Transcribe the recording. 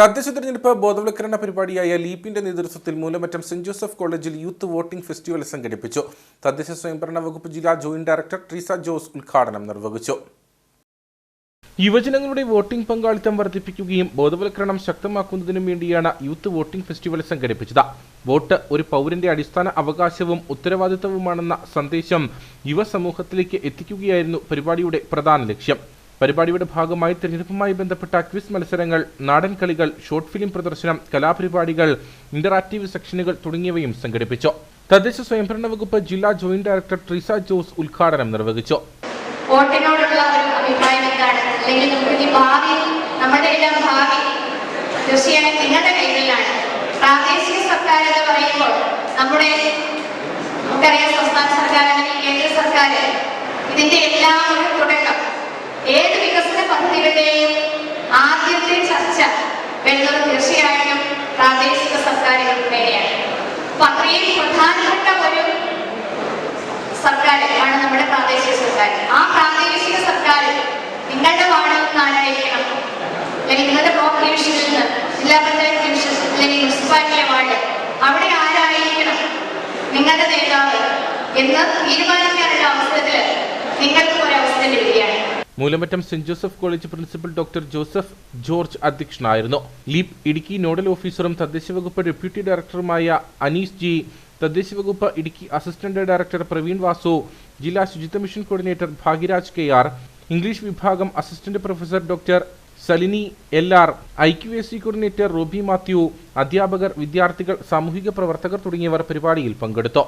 തദ്ദേശ തിരഞ്ഞെടുപ്പ് ബോധവൽക്കരണ പരിപാടിയായ ലീപ്പിന്റെ നേതൃത്വത്തിൽ മൂലമറ്റം സെന്റ് ജോസഫ് കോളേജിൽ യൂത്ത് വോട്ടിംഗ് ഫെസ്റ്റിവൽ സംഘടിപ്പിച്ചു. തദ്ദേശ സ്വയംഭരണ വകുപ്പ് ജില്ലാ ജോയിന്റ് ഡയറക്ടർ ട്രീസ ജോസ് ഉദ്ഘാടനം നിർവഹിച്ചു. യുവജനങ്ങളുടെ വോട്ടിംഗ് പങ്കാളിത്തം വർദ്ധിപ്പിക്കുകയും ബോധവൽക്കരണം ശക്തമാക്കുന്നതിനും വേണ്ടിയാണ് യൂത്ത് വോട്ടിംഗ് ഫെസ്റ്റിവൽ സംഘടിപ്പിച്ചത്. വോട്ട് ഒരു പൗരന്റെ അടിസ്ഥാന അവകാശവും ഉത്തരവാദിത്തവുമാണെന്ന സന്ദേശം യുവസമൂഹത്തിലേക്ക് എത്തിക്കുകയായിരുന്നു പരിപാടിയുടെ പ്രധാന ലക്ഷ്യം. പരിപാടിയുടെ ഭാഗമായി തിരഞ്ഞെടുപ്പുമായി ബന്ധപ്പെട്ട ക്വിസ് മത്സരങ്ങൾ നാടൻ കളികൾ ഷോർട്ട് ഫിലിം പ്രദർശനം കലാപരിപാടികൾ ഇന്ററാക്ടീവ് സെക്ഷനുകൾ തുടങ്ങിയവയും സംഘടിപ്പിച്ചു. തദ്ദേശ സ്വയംഭരണ വകുപ്പ് ജില്ലാ ജോയിന്റ് ഡയറക്ടർ ട്രീസ ജോസ് ഉദ്ഘാടനം നിർവഹിച്ചു. ഒരു ഭാവി നമ്മുടെ ഭാവി സർക്കാർ എന്ന് പറയുമ്പോൾ നമ്മുടെ സർക്കാർ കേന്ദ്ര സർക്കാർ ഇതിന്റെ ഒരു വരുന്നത് തീർച്ചയായിട്ടും പ്രാദേശിക സർക്കാരുകളുടെയാണ് അപ്പൊ അത്രയും പ്രധാനപ്പെട്ട ഒരു സർക്കാർ ആണ് നമ്മുടെ പ്രാദേശിക സർക്കാർ. ആ പ്രാദേശിക സർക്കാർ നിങ്ങളുടെ വാർഡിൽ നിന്ന് ആരായിരിക്കണം? അല്ലെങ്കിൽ നിങ്ങളുടെ ബ്ലോക്ക് ഡിവിഷനിൽ നിന്ന് ജില്ലാ പഞ്ചായത്ത് ഡിവിഷൻ അല്ലെങ്കിൽ മുനിസിപ്പാലിറ്റിയിലെ വാർഡ് അവിടെ ആരായിരിക്കണം? നിങ്ങളുടെ നേതാവ് എന്ന് തീരുമാനിക്കാനുള്ള അവസരത്തിൽ Moolamattom saint Joseph college principal doctor Joseph George അധ്യക്ഷനായിരുന്നു. ലീപ് ഇടുക്കി നോഡൽ ഓഫീസറും തദ്ദേശ വകുപ്പ് ഡെപ്യൂട്ടി ഡയറക്ടറുമായ അനീസ് ജി തദ്ദേശ വകുപ്പ് ഇടുക്കി അസിസ്റ്റന്റ് ഡയറക്ടർ പ്രവീൺ വാസു ജില്ലാ ശുചിത്വ mission coordinator Bhagyaraj K R English വിഭാഗം assistant professor doctor Salini L R I Q S C coordinator Roby Mathew അധ്യാപകർ വിദ്യാർത്ഥികൾ സാമൂഹിക പ്രവർത്തകർ തുടങ്ങിയവർ പരിപാടിയിൽ പങ്കെടുത്തു.